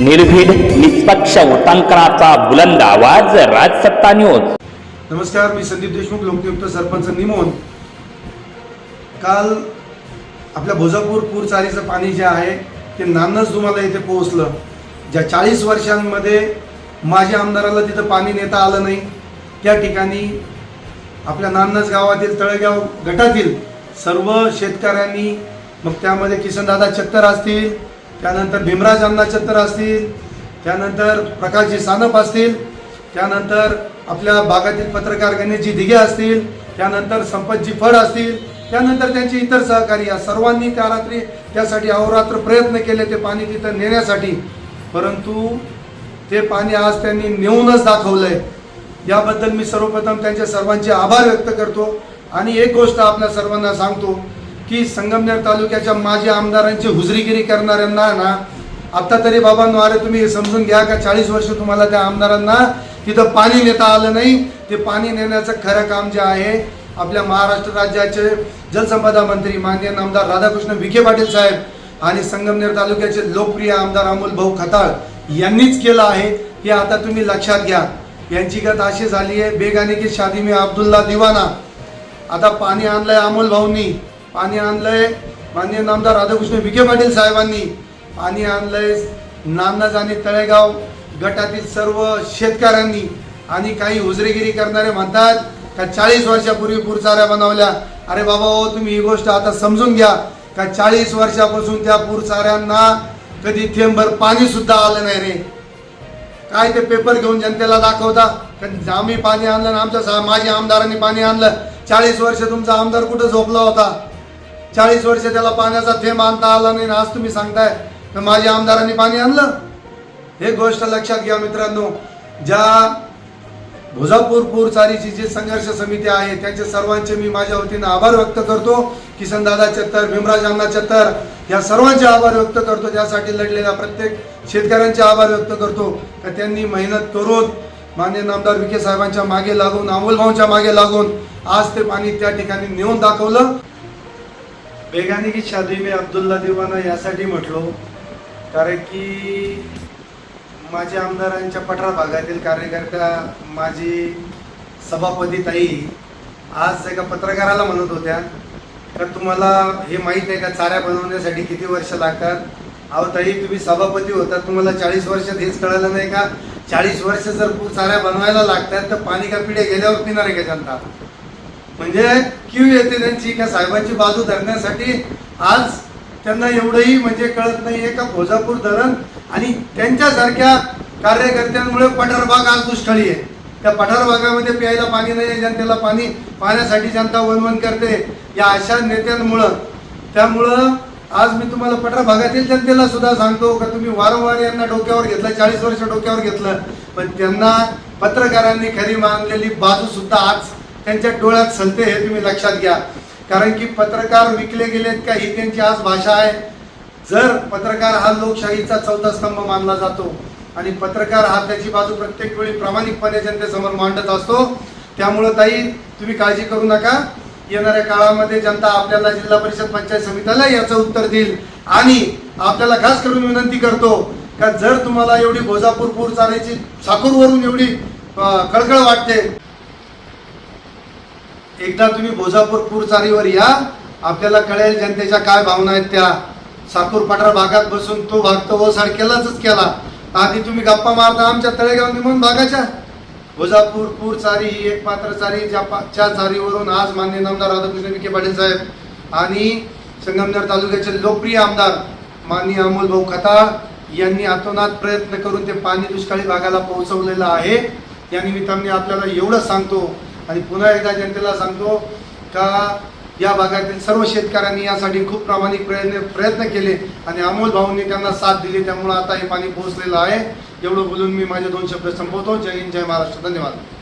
निर्भीड निष्पक्ष उटांकनाचा बुलंद आवाज राजसत्ता न्यूज. नमस्कार मी संदीप देशमुख लोकनियुक्त सरपंच निमोन. काल आपल्या भोजापूर पूर चारीचं पाणी जे आहे ते नानच तुम्हाला इथे पोहोचलं. ज्या चाळीस वर्षांमध्ये माझ्या आमदाराला तिथं पाणी नेता आलं नाही त्या ठिकाणी आपल्या नान्नज गावातील तळेगाव गटातील सर्व शेतकऱ्यांनी मग त्यामध्ये किसनदादा चक्कर असतील त्यानंतर भीमराज अण्णा छत्तर असतील त्यानंतर प्रकाशजी सानप असतील त्यानंतर आपल्या भागातील पत्रकार गणेशजी दिघे असतील त्यानंतर संपतजी फड असतील त्यानंतर त्यांचे इतर सहकारी या सर्वांनी त्या रात्री त्यासाठी अहोरात्र प्रयत्न केले ते पाणी तिथं नेण्यासाठी. परंतु ते पाणी आज त्यांनी नेऊनच दाखवलंय. याबद्दल मी सर्वप्रथम त्यांचे सर्वांचे आभार व्यक्त करतो. आणि एक गोष्ट आपल्या सर्वांना सांगतो की संगमनेर तालुक्याच्या माजी आमदारांची हुजरीगिरी करणाऱ्यांना ना आत्ता तरी बाबांनो अरे तुम्ही समजून घ्या का चाळीस वर्ष तुम्हाला त्या आमदारांना तिथं पाणी नेता आलं नाही. ते पाणी नेण्याचं खरं काम जे आहे आपल्या महाराष्ट्र राज्याचे जलसंपदा मंत्री माननीय आमदार राधाकृष्ण विखे पाटील साहेब आणि संगमनेर तालुक्याचे लोकप्रिय आमदार अमोल भाऊ खताळ यांनीच केलं आहे. हे आता तुम्ही लक्षात घ्या. यांची गत अशी झाली आहे बेगाने की शादी मी अब्दुल्ला दिवाना. आता पाणी आणलंय अमोल भाऊंनी. पाणी आणलंय. माननीय नामदार राधाकृष्ण विखे पाटील साहेबांनी पाणी आणलंय. नानज आणि तळेगाव गटातील सर्व शेतकऱ्यांनी आणि काही हुजरेगिरी करणारे म्हणतात का चाळीस वर्षापूर्वी पुरचाऱ्या बनवल्या. अरे बाबा हो तुम्ही ही गोष्ट आता समजून घ्या. का चाळीस वर्षापासून त्या पुरचाऱ्यांना कधी थेंबर पाणी सुद्धा आलं नाही रे. काय ते पेपर घेऊन जनतेला दाखवता? कारण आम्ही पाणी आणलं आणि आमच्या माझ्या आमदारांनी पाणी आणलं. चाळीस वर्ष तुमचा आमदार कुठं झोपला होता? चाळीस वर्ष त्याला पाण्याचा थेंब आणता आला नाही आज तुम्ही सांगताय तर माझ्या आमदारांनी पाणी आणलं. हे गोष्ट लक्षात घ्या मित्रांनो ज्या भुजापूर पूरचारीची जी संघर्ष समिती आहे त्यांचे सर्वांचे मी माझ्या वतीनं आभार व्यक्त करतो. किसनदादा चत्तर भीमराज अण्णा चत्तर या सर्वांचे आभार व्यक्त करतो. त्यासाठी लढलेल्या प्रत्येक शेतकऱ्यांचे आभार व्यक्त करतो. का त्यांनी मेहनत करून मान्य नामदार विखे साहेबांच्या मागे लागून अमोलभाऊंच्या मागे लागून आज ते पाणी त्या ठिकाणी नेऊन दाखवलं. बेगानी की शादी मी अब्दुल्ला दिवाना यासाठी म्हटलो कारण की माझ्या आमदारांच्या पठरा भागातील कार्यकर्त्या माझी सभापती ताई आज एका पत्रकाराला म्हणत होत्या तर तुम्हाला हे माहीत आहे का? चाऱ्या बनवण्यासाठी किती वर्ष लागतात? अहो ताई तुम्ही सभापती होता तुम्हाला चाळीस वर्षात हेच कळलं नाही का? चाळीस वर्ष जर चाऱ्या बनवायला लागतात तर पाणी का पिढे गेल्यावर पिणार आहे का जनता? म्हणजे क्यू येते त्यांची का साहेबांची बाजू धरण्यासाठी? आज त्यांना एवढंही म्हणजे कळत नाही आहे का भोजापूर धरण? आणि त्यांच्यासारख्या कार्यकर्त्यांमुळे पठारबाग आज दुष्काळी आहे. त्या पठारबागामध्ये प्यायला पाणी नाही आहे जनतेला पाणी पाण्यासाठी जनता वनवन करते. या अशा नेत्यांमुळं त्यामुळं आज मी तुम्हाला पठार भागातील जनतेला सुद्धा सांगतो का तुम्ही वारंवार यांना डोक्यावर घेतलं चाळीस वर्ष डोक्यावर घेतलं. पण त्यांना पत्रकारांनी खरी मानलेली बाजू सुद्धा आज त्यांच्या डोळ्यात सलते हे तुम्ही लक्षात घ्या. कारण की पत्रकार विकले गेलेत का ही त्यांची आज भाषा आहे. जर पत्रकार हा लोकशाहीचा चौथा स्तंभ मानला जातो आणि पत्रकार हा त्याची बाजू प्रत्येक वेळी प्रामाणिकपणे जनतेसमोर मांडत असतो त्यामुळं ताई तुम्ही काळजी करू नका. येणाऱ्या काळामध्ये जनता आपल्याला जिल्हा परिषद पंचायत समितीला याचं उत्तर देईल. आणि आपल्याला खास करून विनंती करतो का जर तुम्हाला एवढी भोजापूर पूर चालायची साकूरवरून एवढी कळकळ वाटते एकदा तुम्ही भोजापूर पूरचारीवर या. आपल्याला कळेल जनतेच्या काय भावना आहेत त्या. साकूर पठार भागात बसून तो भाग तो ओसाड केलाच केला. आधी तुम्ही गप्पा मारता आमच्या तळेगाव निमून भागाच्या. भोजापूर पूर चारी ही एक मात्र चारी ज्या पा- ज्या चारीवरून आज मान्य नामदार राधाकृष्ण विखे पाटील साहेब आणि संगमनेर तालुक्याचे लोकप्रिय आमदार माननीय अमोल भाऊ खताळ यांनी आतोनात प्रयत्न करून ते पाणी दुष्काळी भागाला पोहोचवलेलं आहे. या निमित्ताने आपल्याला एवढंच सांगतो. आणि पुन्हा एकदा जनतेला सांगतो का या भागातील सर्व शेतकऱ्यांनी यासाठी खूप प्रामाणिक प्रयत्न प्रयत्न केले आणि अमोल भाऊंनी त्यांना साथ दिली त्यामुळे आता हे पाणी पोहोचलेलं आहे. एवढं बोलून मी माझे दोन शब्द संपवतो. जय हिंद जय महाराष्ट्र. धन्यवाद.